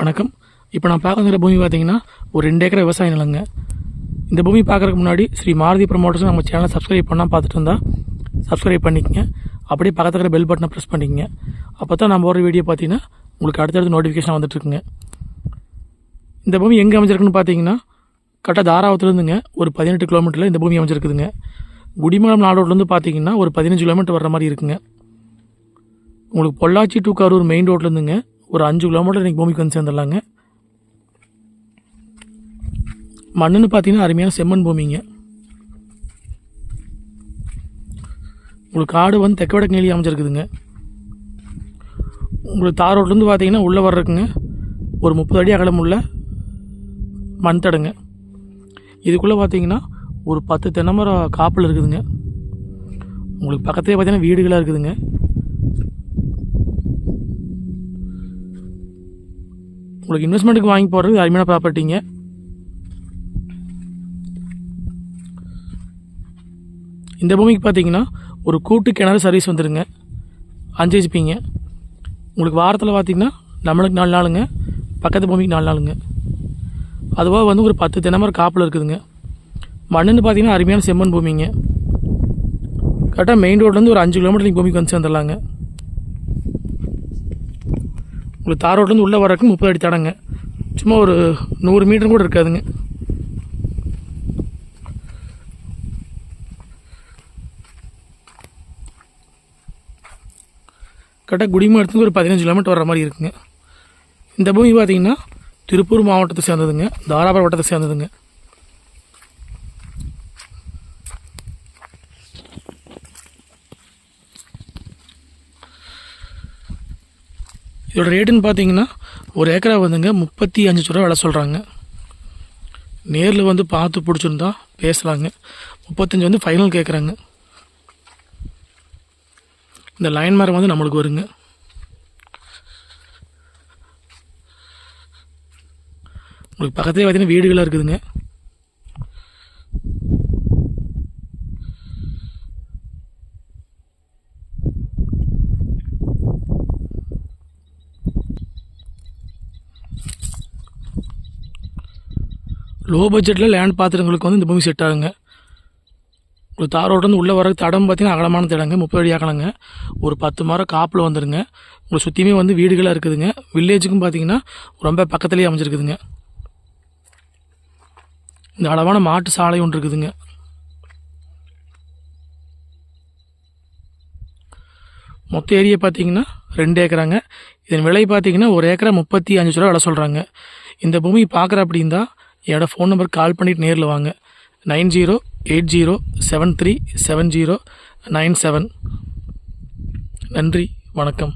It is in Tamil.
வணக்கம். இப்போ நான் பார்க்குற பூமி பார்த்தீங்கன்னா ஒரு ரெண்டு ஏக்கர் விவசாய நிலங்க. இந்த பூமி பார்க்குறதுக்கு முன்னாடி ஸ்ரீ மாருதி ப்ரமோட்டர்ஸ் நம்ம சேனலை சப்ஸ்கிரைப் பண்ணால் பார்த்துட்டு இருந்தால் சப்ஸ்கிரைப் பண்ணிக்கங்க. அப்படியே பக்கத்தில் இருக்கிற பெல் பட்டனை ப்ரெஸ் பண்ணிக்கங்க. அப்போ தான் நம்ம ஒரு வீடியோ பார்த்தீங்கன்னா உங்களுக்கு அடுத்தடுத்து நோட்டிஃபிகேஷன் வந்துட்டுருக்குங்க. இந்த பூமி எங்கே அமைஞ்சிருக்குன்னு பார்த்தீங்கன்னா கரெக்டாக தாராவத்துலேருந்துங்க ஒரு பதினெட்டு கிலோமீட்டரில் இந்த பூமி அமைஞ்சிருக்குதுங்க. குடிமலம் நாடோட்லேருந்து பார்த்தீங்கன்னா ஒரு பதினஞ்சு கிலோமீட்டர் வர்ற மாதிரி இருக்குங்க. உங்களுக்கு பொள்ளாச்சி டு கரூர் மெயின் ரோட்லேருந்துங்க ஒரு அஞ்சு கிலோமீட்டர் இன்றைக்கி பூமிக்கு வந்து சேர்ந்துடலாங்க. மண்ணுன்னு பார்த்தீங்கன்னா அருமையான செம்மண் பூமிங்க. உங்களுக்கு காடு வந்து தெக்க வடக்கு நீலி அமைஞ்சிருக்குதுங்க. உங்களுக்கு தார் ரோட்லேருந்து பார்த்தீங்கன்னா உள்ளே வர்றதுக்குங்க ஒரு முப்பது அடி அகலம் உள்ள மண் தடுங்க. இதுக்குள்ளே பார்த்தீங்கன்னா ஒரு பத்து தென்னைமரம் காப்பில் இருக்குதுங்க. உங்களுக்கு பக்கத்துலேயே பார்த்தீங்கன்னா வீடுகளாக இருக்குதுங்க. உங்களுக்கு இன்வெஸ்ட்மெண்ட்டுக்கு வாங்கி போடுறது அருமையான ப்ராப்பர்ட்டிங்க இந்த பூமிக்கு பார்த்தீங்கன்னா ஒரு கூட்டு கிணறு சர்வீஸ் வந்துடுங்க அஞ்சு ஹெச்பிங்க உங்களுக்கு வாரத்தில் பார்த்தீங்கன்னா நம்மளுக்கு நாலு நாளுங்க பக்கத்து பூமிக்கு நாலு நாளுங்க. அதுவாக வந்து ஒரு பத்து தினமரம் காப்பில் இருக்குதுங்க. மண்ணுன்னு பார்த்தீங்கன்னா அருமையான செம்மண் பூமிங்க. கரெக்டாக மெயின் ரோட்லேருந்து ஒரு அஞ்சு கிலோமீட்டர் நீங்கள் பூமிக்கு வந்து சேர்ந்துடலாங்க. உங்களுக்கு தார் ரோட்லேருந்து உள்ளே வரக்கு முப்பது அடி தடங்க. சும்மா ஒரு நூறு மீட்டர் கூட இருக்காதுங்க. கரெக்டாக குடிமாடத்துக்கு ஒரு பதினஞ்சு கிலோமீட்டர் வர மாதிரி இருக்குங்க. இந்த பூமி பார்த்தீங்கன்னா திருப்பூர் மாவட்டத்தை சேர்ந்ததுங்க. தாராபுரம் வட்டத்தை சேர்ந்ததுங்க. இதோட ரேட்டுன்னு பார்த்தீங்கன்னா ஒரு ஏக்கரா வந்துங்க முப்பத்தி அஞ்சு ரூபா விலை சொல்கிறாங்க நேரில் வந்து பார்த்து பிடிச்சிருந்தா பேசலாங்க. முப்பத்தஞ்சு வந்து ஃபைனல் கேட்குறாங்க இந்த லைன் மரம் வந்து நம்மளுக்கு வருங்க. உங்களுக்கு பக்கத்துலேயே பார்த்தீங்கன்னா வீடுகளாக இருக்குதுங்க. லோ பட்ஜெட்டில் லேண்ட் பார்த்துறவங்களுக்கு வந்து இந்த பூமி செட் ஆகுங்க. ஒரு தார் உள்ளே வர தடம் பார்த்தீங்கன்னா அகலமான தடங்க முப்பது அடி அகலங்க. ஒரு பத்து மரம் காப்பில் வந்துடுங்க உங்களை சுற்றியுமே வந்து வீடுகளாக இருக்குதுங்க. வில்லேஜுக்கும் பார்த்தீங்கன்னா ரொம்ப பக்கத்துலேயே அமைஞ்சிருக்குதுங்க. இந்த அளவான மாட்டு சாலை ஒன்று இருக்குதுங்க. மொத்த ஏரியா பார்த்தீங்கன்னா ரெண்டு ஏக்கராங்க. இதன் விலை பார்த்தீங்கன்னா ஒரு ஏக்கரா முப்பத்தி அஞ்சு ரூபா விலை சொல்கிறாங்க இந்த பூமி பார்க்குற அப்படின்னா என்னோடய ஃபோன் நம்பர் கால் பண்ணிவிட்டு நேரில் வாங்க. Nine zero eight zero seven three seven zero nine seven நன்றி வணக்கம்.